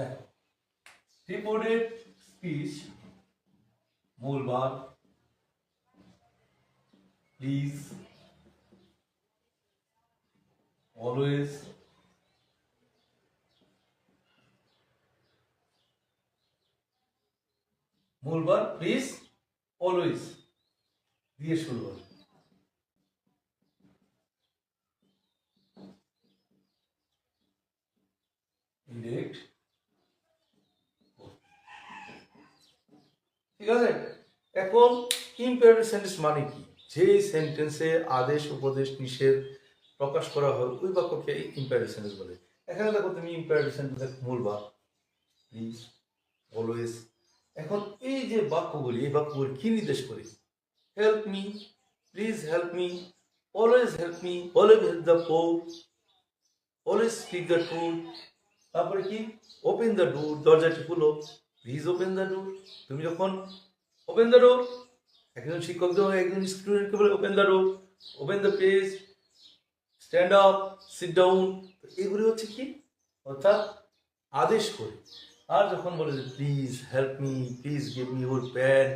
দেখো reported speech মূল বার please always মূল বার প্লিজ অলওয়েজ দিয়ে শুরু হবে ইনডিরেক্ট ঠিক আছে? এখন ইম্পারেটিভ সেন্টেন্স মানে কি? যে সেন্টেন্সে আদেশ, উপদেশ, নিষেধ প্রকাশ করা হয় ওই বাক্যকে ইম্পারেটিভ সেন্টেন্স বলে। এখানে দেখো তুমি ইম্পারেটিভ সেন্টেন্সের মূল বাক্য। প্লিজ অলওয়েজ এখন এই যে বাক্যগুলি, এই বাক্যগুলি কি নির্দেশ করে? Help me please help me always help me always help the poor always speak the truth তারপরে কি? ওপেন দ্য ডোর দরজাটি খুলো। প্লিজ ওপেন দ্য ডোর তুমি যখন ওপেন দ্য ডোর একজন শিক্ষক যখন একজন স্টুডেন্টকে বলে open the door open the page stand up sit down এগুলি হচ্ছে কি? অর্থাৎ আদেশ করে। আর যখন বলে যে please help me please give me your pen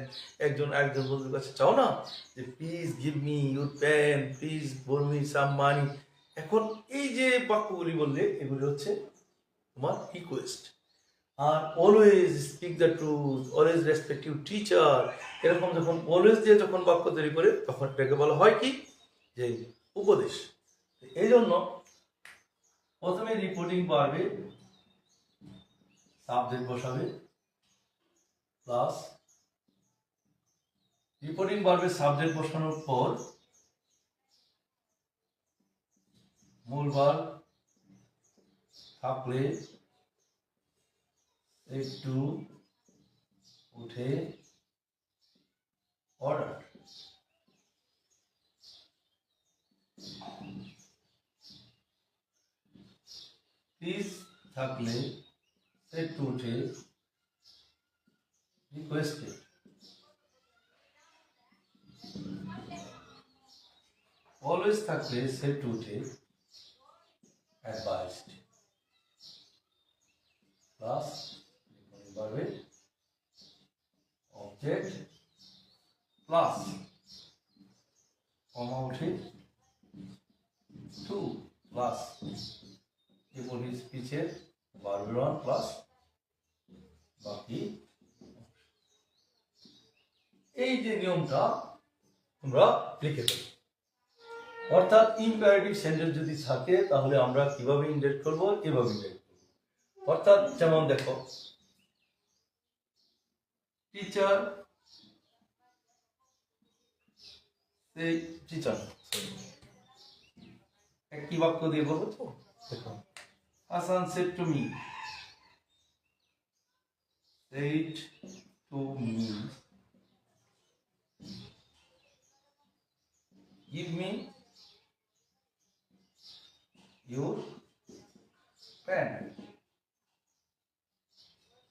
একজন একজন বন্ধুর কাছে চাও না? যে please give me your pen please borrow me some money এখন এই যে বাক্যগুলি বললে, এগুলি হচ্ছে তোমার request R always speak the truth always respect you teacher এরকম যখন অলওয়েজ দিয়ে যখন বাক্য তৈরি করে, তখন এটাকে বলা হয় কি? যে উপদেশ। এই জন্য প্রথমে রিপোর্টিং পারবে সাবজেক্ট বসাবে প্লাস রিপোর্টিং পারবে সাবজেক্ট বসানোর পর মূল বার থাকলে একটু উঠে অর্ডার প্লিজ থাকলে একটু উঠে রিকোয়েস্টেড অলওয়েজ থাকলে সেট উঠে অ্যাডভাইসড প্লাস পারবে? অবজেক্ট প্লাস কমা উঠে টু প্লাস এরপর স্পিচের বারবের ওয়ান প্লাস বাকি এই যে নিয়মটা তোমরা লিখে দেবে অর্থাৎ ইম্পারেটিভ সেন্টেন্স যদি থাকে, তাহলে আমরা কীভাবে ইন্ডেক্ট করব? এভাবে ইন্ডেক্ট করব। অর্থাৎ যেমন দেখো টিচার সেই টিচার একটি বাক্য দিয়ে বলব তো দেখো Hasan said to me said to me give me your pen.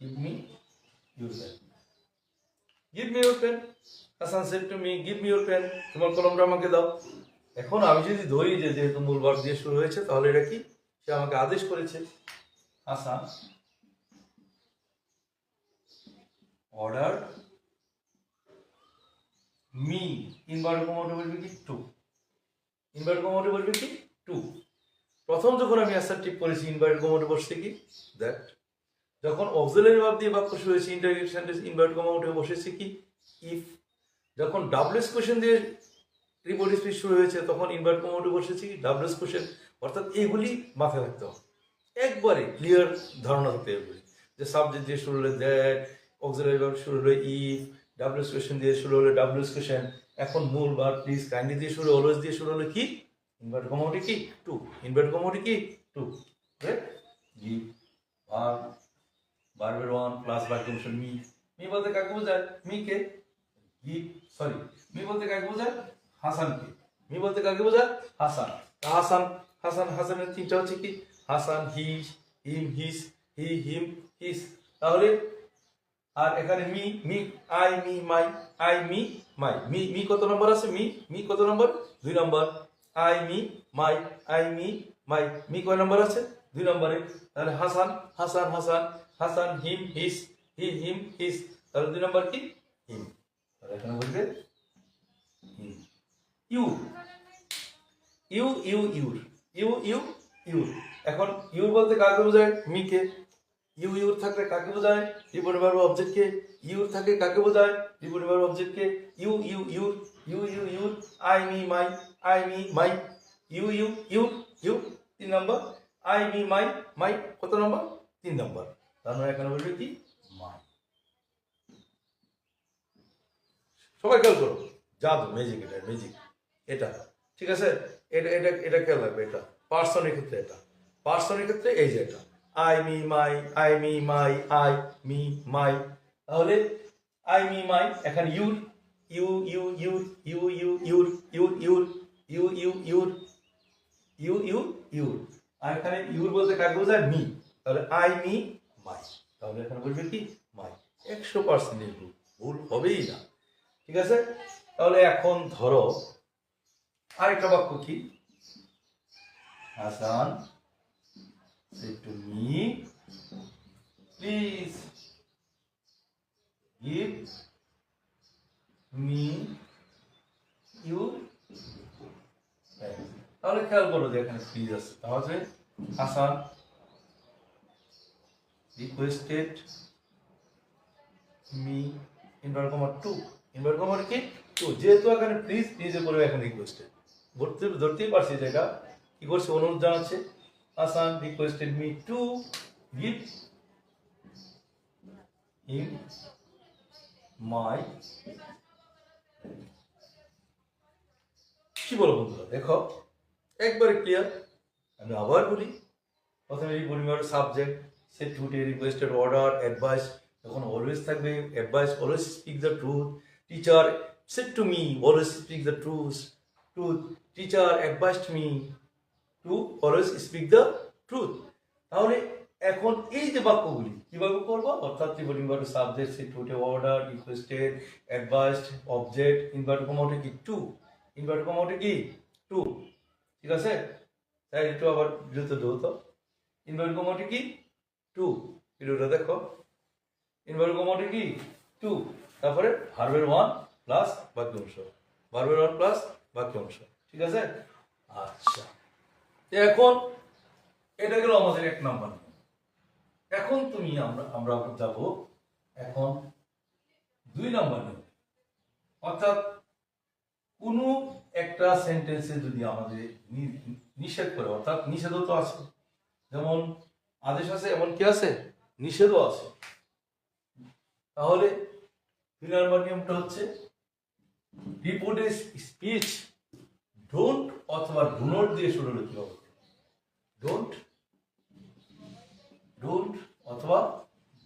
Give me your pen. Give me your pen. Hasan said to me give me your pen তোমার কলমটা আমাকে দাও। এখন আমি যদি ধরি যে যেহেতু মূল দিয়ে শুরু হয়েছে, তাহলে এটা কি? সে আমাকে আদেশ করেছে। হাসান অর্ডার মি ইনভার্ট কমাতে বলবে কি? টু ইনভার্ট কমাতে বলবে কি? টু প্রথম যখন আমি অ্যাসার্টিভ করেছি ইনভার্ট কমাতে বসছে কি? দ্যাট যখন অক্সিলারি ভাব দিয়ে বাক্য শুরু হয়েছে ইন্টারভিউ সেন্টেন্স ইনভার্ট কমাতে বসেছে কি? ইফ যখন ডাবলুএস কোশ্চেন দিয়ে রিপোর্ট স্পিচ শুরু হয়েছে, তখন ইনভার্ট কমাতে বসেছি কি? ডাবলুএস কোশ্চেন অর্থাৎ এগুলি মাথায় রাখতে হবে। একবারে ক্লিয়ার ধারণা থাকতে হবে যে সাবজেক্ট দিয়ে শুরু হলে দ্যাট অক্সিলারি ভাব শুরু হলে ইফ ডাব্লিউএস কোয়েশন দিয়ে শুরু হলে ডাব্লিউএস কোয়েশন এখন মূল বার প্লিজ কাইন্ডলি দিয়ে শুরু অলওয়েজ দিয়ে শুরু হলে কি? ইনভার্ট কমোডি কি? টু ইনভার্ট কমোডি কি? টু জি বার বারবার ওয়ান প্লাস বার কমিশন মি মি বলতে কাকে বোঝায়? মি কে? ই সরি মি বলতে কাকে বোঝায়? হাসানকে। মি বলতে কাকে বোঝায়? হাসান। হাসান হাসান, হাসানের তিনটা হচ্ছে কি? হাসান হি হিম হিস হি হিম হিস তাহলে, আর এখানে me me I me my I me my me me কত নম্বর আছে? মি মি কত নম্বর? দুই নম্বর। I me my I me my me কয় নম্বর আছে? দুই নম্বরে। তাহলে হাসান হাসান হাসান। হাসান, হিম, হিস, হি, হিম, হিস। তাহলে দুই নম্বর কি? হিম। তাহলে এখানে বলবে him. You. You you, your. You you, your. এখন ইউর বলতে কাকে বোঝায়? মিকে। ইউ, ইউর থাকলে কাকে বোঝায়? রিপোর্ট ভার্ব অবজেক্টকে ইউর থাকে কাকে বোঝায়? Report verb অবজেক্টকে you you, your. You you, your. I, me, my. I, me, my. You you, your you তিন নম্বর। আই, মি, মাই মাই। কত নম্বর? তিন নম্বর। তার মানে এখানে বলবে কি মাই সবাই খেয়াল করো জাদু ম্যাজিক এটা ম্যাজিক এটা ঠিক আছে এটা এটা এটা খেয়াল রাখবে এটা পার্সনের ক্ষেত্রে এটা পার্সনের ক্ষেত্রে এই যে এটা I me my I me my I me my তাহলে আই মি মাই এখানে your you you your you you your your your you you your you you your আর এখানে ইউর বলতে কাকে বোঝায় মি তাহলে আই মি তাহলে এখানে বলবে কি? মাই, একশো পার্সেন্ট ভুল হবেই না। ঠিক আছে? তাহলে এখন ধরো, আরেকটা বাক্য কি? Hasan say to me please give me তাহলে খেয়াল করো যে এখানে প্লিজ আছে। তাহলে Hasan requested me inverted commas to inverted commas কি? টু যেহেতু এখানে প্লিজ প্লিজে করবে এখানে রিকোয়েস্টেড ধরতে, ধরতেই পারছি যে এটা কি করছে? অনুরোধ জানাচ্ছে। Hasan requested me to give in my কি বলো বন্ধুরা? দেখো। একবারে ক্লিয়ার আমি আবার বলি। প্রথমে এই পরিবার said to requested order advice তখন অলওয়েজ থাকবে advice always speak the truth teacher said to me always speak the truth truth teacher advised me to always speak the truth তাহলে এখন এই যে বাক্যগুলি কীভাবে করব? অর্থাৎ ত্রিপলিঙ্গের subject said to order requested advised object inverted কমাউটে কি? টু ইনভার্ট কমাউটে কি? টু ঠিক আছে? তাই একটু আবার বিরত ধৌত ইনভার্ট কমাউটে কি? টু ভিডিওটা দেখো। ইনভার্ট কমাউটে কি? টু তারপরে ভার্বের ওয়ান প্লাস বাক্যাংশ। ভার্বের ওয়ান প্লাস বাক্যাংশ, ঠিক আছে? আচ্ছা। এখন, এটা গেল আমাদের এক নাম্বার এখন তুমি আমরা আমরা যাব এখন দুই নাম্বার অর্থাৎ কোনো একটা সেন্টেন্সে যদি আমাদের নিষেধ করে, অর্থাৎ নিষেধও তো আছে। যেমন আদেশ আছে, এমন কি আছে? নিষেধও আছে। তাহলে নাম্বার নিয়মটা হচ্ছে রিপোর্টের স্পিচ ডোন্ট অথবা ডু নট দিয়ে শুরু হতে হবে? ডোন্ট ডোন্ট অথবা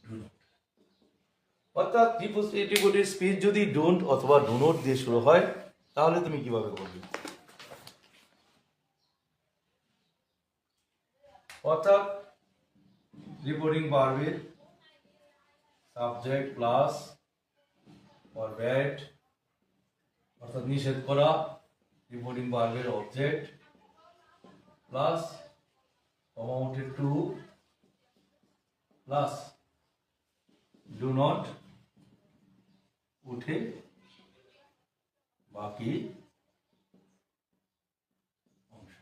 ডু নট অর্থাৎ রিপোর্টের স্পিচ যদি ডোন্ট অথবা ডু নট দিয়ে শুরু হয়, তাহলে তুমি কীভাবে করবে? অর্থাৎ রিপোর্টিং ভার্বের সাবজেক্ট প্লাস ভার্বেট অর্থাৎ নিষেধ করা রিপোর্টিং ভার্বের অবজেক্ট প্লাস অমাউন্টেড টু প্লাস ডু নট উঠে বাকি অংশ।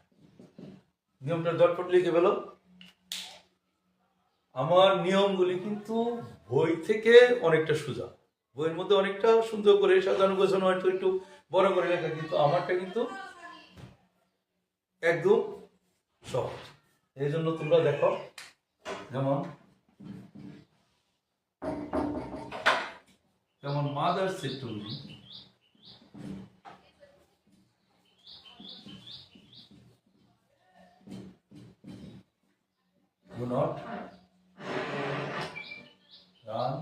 নিয়মটা ঝটপট লিখে ফেলো। আমার নিয়মগুলি কিন্তু বই থেকে অনেকটা সোজা। বইয়ের মধ্যে অনেকটা সুন্দর করে সাজানো গোছানো হয়তো একটু বড় করে লেখা, কিন্তু আমারটা কিন্তু একদম সহজ। এই জন্য তোমরা দেখো, যেমন যেমন mother said to me do not run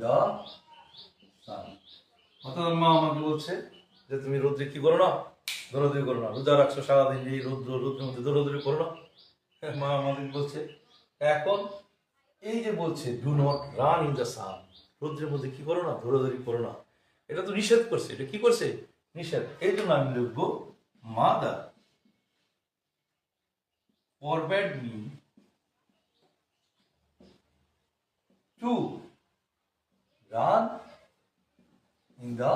the sun. অর্থাৎ মা আমাকে বলছে যে তুমি রোদ্রে কি করো না? দৌড়াদৌড়ি করো না। রোজা রাখছো সারাদিন এই রোদ্র, রোদ্রের মধ্যে দৌড়াদৌড়ি করো না। মা আমাদের বলছে, এখন এই যে বলছে do not run in the sun রোদ্রের মধ্যে কি করো না? দৌড়াদৌড়ি করো না। এটা তো নিষেধ করছে। এটা কি করছে? নিষেধ। এই জন্য আমি লিখব mother forbade me to run in the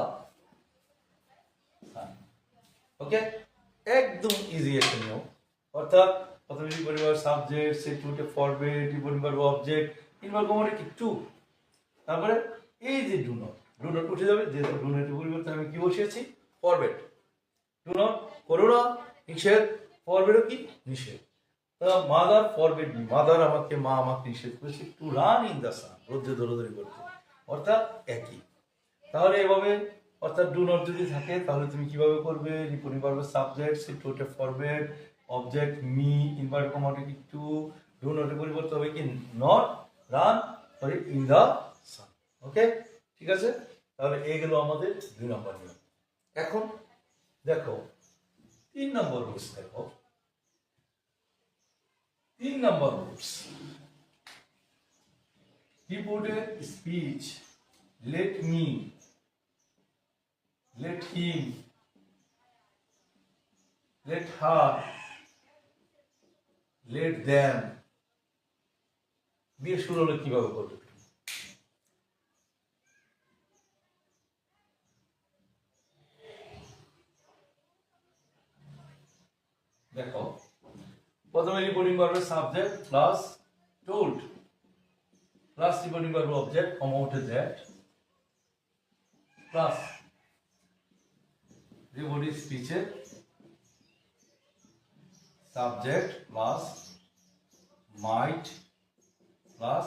sun okay? একদম ইজি একটা নিয়ম। অর্থাৎ প্রথমে পরিবার সাবজেক্ট সেটুটে ফরমেট কি পরিবার অবজেক্ট ইনভার কমোডি কি টু তারপরে এই যে ডু নট ডু নট উঠে যাবে। যেহেতু ডু নটের পরিবর্তে আমি কি বসিয়েছি? ফরমেট ডু নট করো না, নিষেধ। ফরবেডও কি? নিষেধ। মাদার ফরবেড মি মাদার আমাকে, মা আমাকে নিষেধ করেছে। To run in the sun রোদ্রে দৌড়দৌড়ি করতে। অর্থাৎ একই। তাহলে এভাবে অর্থাৎ ডু নট যদি থাকে, তাহলে তুমি কীভাবে করবে? রিপোর্টিং পারবে subject said to format object me inverted কমাটিক to do নটের পরিবর্তে হবে কি? Not run sorry in the sun okay ঠিক আছে? তাহলে এই গেল আমাদের দুই নম্বর নিয়ম। এখন দেখো, তিন নম্বর রুলস দেখো। তিন নম্বর রুলস রিপোর্টের speech let me, let him, let her, let them. দিয়ে শুরু হলে কীভাবে করবে দেখো, প্রথমে রিপোর্টিং করবে subject plus told plus reporting করবে অবজেক্ট কমা উঠে দ্যাট প্লাস রিপোর্টিং স্পিচের সাবজেক্ট প্লাস মাইট প্লাস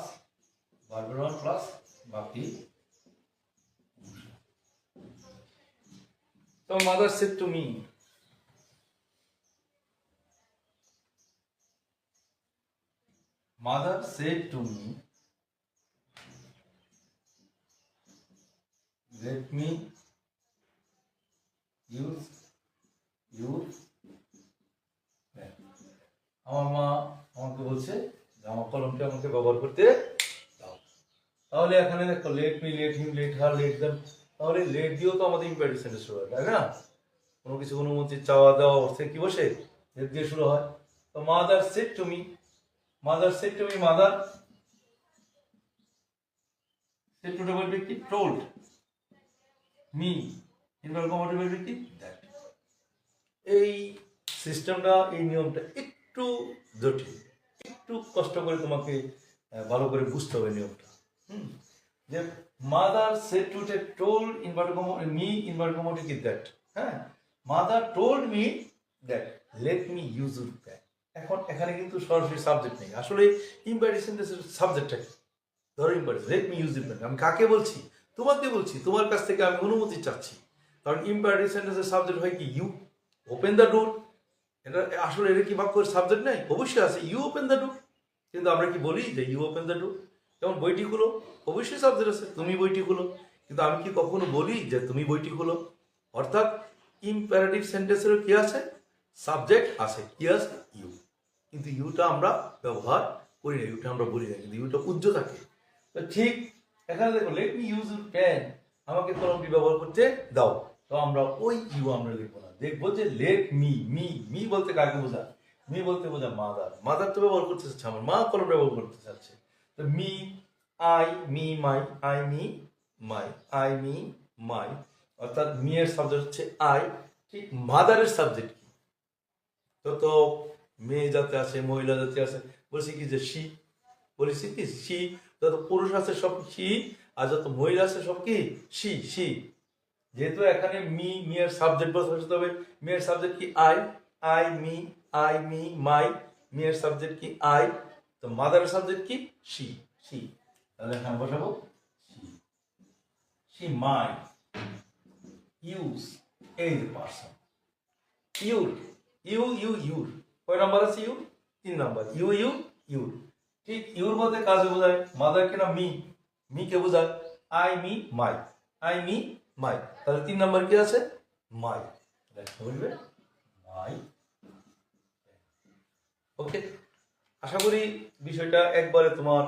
ভার্বেরন প্লাস বাকি। তো mother said to me mother said to me let me use your আমার মা আমাকে বলছে যে আমার কলমটা আমাকে ব্যবহার করতে দাও। তাহলে এখানে দেখো let me let him let her let them তাহলে লেট দিয়েও তো আমাদের ইম্পারেটিভ সেন্টেন্স শুরু হয়, তাই না? কোনো কিছু, কোনো অনুমতি চাওয়া দেওয়া অর্থে কি বসে? লেট দিয়ে শুরু হয়। তো mother said to me mother said to me mother said to double কি টোল্ড মি ইনভার কমাটিভ কি দ্যাট এই সিস্টেমটা এই নিয়মটা একটু জটিল। একটু কষ্ট করে তোমাকে ভালো করে বুঝতে হবে নিয়মটা। হুম? যে মাদার সেড টু টে টোল্ড ইনভার মি ইনভার কমাটিভ কি দ্যাট হ্যাঁ? Mother told me that let me use your pen এখন এখানে কিন্তু সরাসরি সাবজেক্ট নেই। আসলে ইম্পারেটিভ সাবজেক্টটা কি? ধরো imperative let me use your pen আমি কাকে বলছি? তোমাকে বলছি, তোমার কাছ থেকে আমি অনুমতি চাচ্ছি। কারণ ইম্পারেটিভ সেন্টেন্সের সাবজেক্ট হয় কি? ইউ ওপেন দ্য ডোর এটা আসলে এটা কি বাক্যের সাবজেক্ট নাই? অবশ্যই আছে। ইউ ওপেন দ্য ডোর কিন্তু আমরা কি বলি যে ইউ ওপেন দ্য ডোর যেমন বইটি খুলো, অবশ্যই সাবজেক্ট আছে। তুমি বইটি খুলো। কিন্তু আমি কি কখনো বলি যে তুমি বইটি খুলো? অর্থাৎ ইম্পারেটিভ সেন্টেন্সেরও কি আছে? সাবজেক্ট আছে। কি আছে ইউ কিন্তু ইউটা আমরা ব্যবহার করি না। ইউটা আমরা বলি না। কিন্তু ইউটা উজ্জ্ব থাকে। ঠিক এখানে দেখো let me use your pen আমাকে কলমটি ব্যবহার করতে দাও। তো আমরা ওই ইউ আমরা লিখব না। দেখব যে লেট মি মি মি বলতে কাকে বোঝা মি বলতে বোঝা মাদার মাদার তো ব্যবহার করতে চাচ্ছে আমার। মা কলম ব্যবহার করতে চাচ্ছে। তো me I me my I me my I me my অর্থাৎ মি এর সাবজেক্ট হচ্ছে আই ঠিক মাদারের সাবজেক্ট কি? তো তো, মেয়ে জাতি আছে, মহিলা জাতি আছে। বলছি কি যে শি বলেছি কি? শি যত পুরুষ আছে সব শি আর যত মহিলা আছে সব কি শি শি যেহেতু এখানে মি, মিয়ের সাবজেক্ট বসাতে হবে মেয়ের সাবজেক্ট কি I I, me I, me, my, মেয়ের সাবজেক্ট কি আই, তো মাদারের সাবজেক্ট কি শি শি তাহলে এখানে বসাবো শি মাই। ইউজ এই person your, you you, your. কয় নাম্বার আছে ইউ তিন নাম্বার। You you, your. ঠিক ইউর মধ্যে কাজে বোঝায় মাদার কেনা মি মি কে বোঝায়? I me my I me my তাহলে তিন নাম্বার কি আছে? মাই বলবে মাই ওকে আশা করি বিষয়টা একবারে তোমার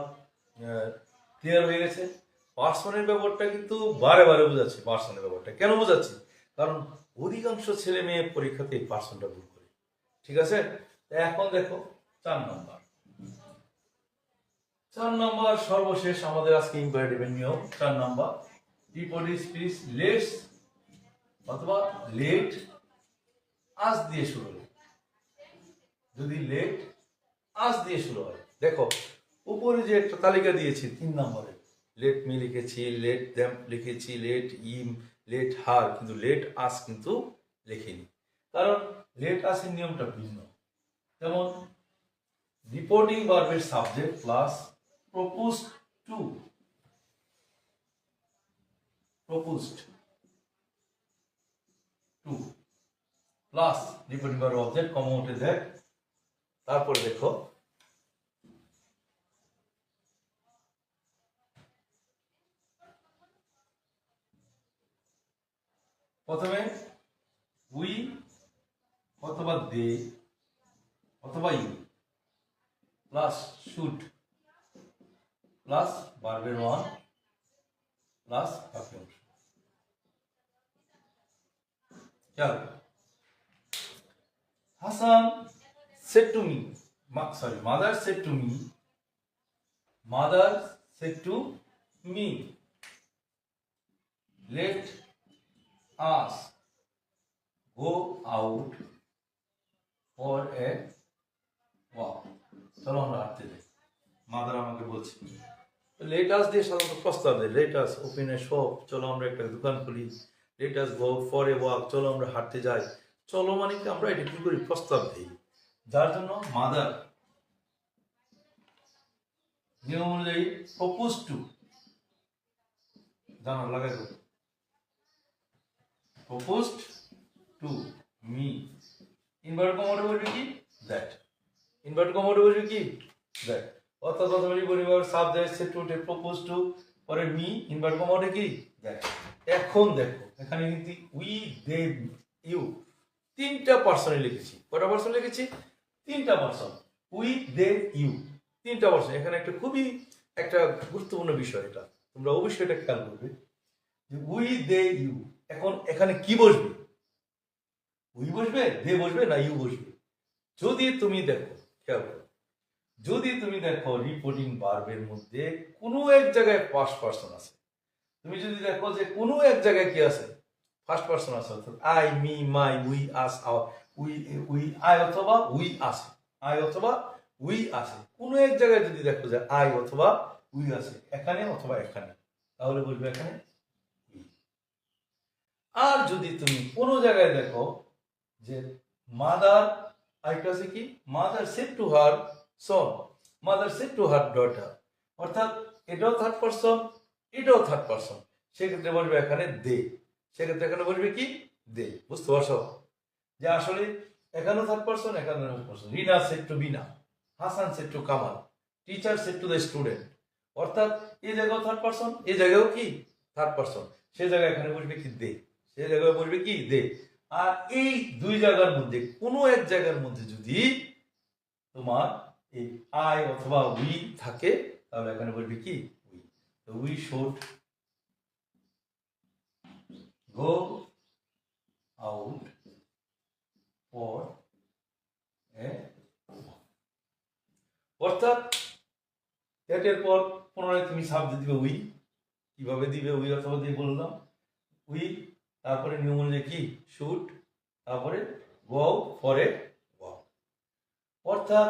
ক্লিয়ার হয়ে গেছে। পার্সনের ব্যাপারটা কিন্তু বারে বারে বোঝাচ্ছি পার্সনের ব্যাপারটা। কেন বোঝাচ্ছি? কারণ অধিকাংশ ছেলে মেয়ে পরীক্ষাতে পার্সনটা ভুল করে। ঠিক আছে? এখন দেখো, চার নাম্বার। চার নম্বর, সর্বশেষ আমাদের আজকে ইম্পারেটিভের নিয়ম চার নম্বর রিপোর্ট স্পিচ লেটস অথবা লেট আজ দিয়ে শুরু হয়। যদি লেট আজ দিয়ে শুরু হয়। দেখো, উপরে যে একটা তালিকা দিয়েছি, তিন নম্বরে। লেট মি লিখেছি লেট দ্যাম লিখেছি লেট ইম লেট হার কিন্তু লেট আস কিন্তু লিখিনি। কারণ লেট আসের নিয়মটা ভিন্ন। যেমন রিপোর্টিং ভার্বের subject plus proposed to proposed to plus reporting verb object common উঠে দেয় তারপরে দেখো প্রথমে উই অথবা দে অথবা ইউ প্লাস শুড প্লাস বার্বের ওয়ান প্লাস বাকি অংশ খেয়াল। Hasan to me ma- sorry mother said to me mother said to me let us go out for a walk চলো আমরা হাঁটতে যাই মাদার আমাকে বলছে লেটাস দিয়ে সাধারণত প্রস্তাব দেয় লেটাস ওপেন এ শপ চলো আমরা একটা দোকান খুলি। Let's go for a walk চলো আমরা হাঁটতে যাই। চলো মানে কি আমরা এটা কি করি? প্রস্তাব দিই। যার জন্য মাদার নিয়ম অনুযায়ী প্রপোজ টু জানো লাগাই দেবো proposed to me ইনভার্ট কমোডে বলবি কি? দ্যাট ইনভার্ট কমোডে বলবি কি? দ্যাট অর্থাৎ প্রথমে পরিবার subject said to propose to পরে মি ইনভার্ট কমোডে কি? এখন দেখো এখানে কিন্তু উই দে ইউ তিনটা পার্সনে লিখেছি। কটা পার্সন লিখেছি? তিনটা পার্সন উই দে ইউ তিনটা পার্সন এখানে একটা খুবই একটা গুরুত্বপূর্ণ বিষয় এটা। তোমরা অবশ্যই এটা খেয়াল করবে যে উই দে ইউ এখন এখানে কি বসবে? উই বসবে দে বসবে না ইউ বসবে? যদি তুমি দেখো খেয়াল করো। যদি তুমি দেখো রিপোর্টিং বার্বের মধ্যে কোনো এক জায়গায় ফার্স্ট পার্সন আছে। তুমি যদি দেখো যে কোনো এক জায়গায় কি আছে? ফার্স্ট পার্সন আছে, অর্থাৎ I me my we us we we I অথবা উই আছে। আই অথবা উই আছে। কোনো এক জায়গায় যদি দেখো যে আই অথবা উই আছে, এখানে অথবা এখানে, তাহলে বলবে এখানে আর যদি তুমি কোনো জায়গায় দেখো যে মাদার আরেকটা আছে কি? Mother said to her son mother said to her daughter অর্থাৎ এটাও থার্ড পার্সন এটাও থার্ড পার্সন সেক্ষেত্রে বলবে এখানে দে। সেক্ষেত্রে এখানে বলবে কি? দে। বুঝতে পারছ? যে আসলে এখানেও থার্ড পার্সন এখানে person Rina said to Bina, Hasan said to Kamal teacher said to the student অর্থাৎ এই জায়গাও থার্ড পার্সন এই জায়গাও কি? থার্ড পার্সন সে জায়গায় এখানে বলবে কি? দে। সে জায়গায় বলবে কি? দে। আর এই দুই জায়গার মধ্যে, কোনো এক জায়গার মধ্যে যদি তোমার এই আই অথবা উই থাকে, তাহলে এখানে বলবে কি? উই। তো we should go out for a অর্থাৎ এটের পর পুনরায় তুমি সাবজেক্ট দিবে উই। কীভাবে দিবে উই অথবা দিয়ে বললাম উই, তারপরে নিয়ম অনুযায়ী কি? শুট তারপরে গো ফরে ওয়াক। অর্থাৎ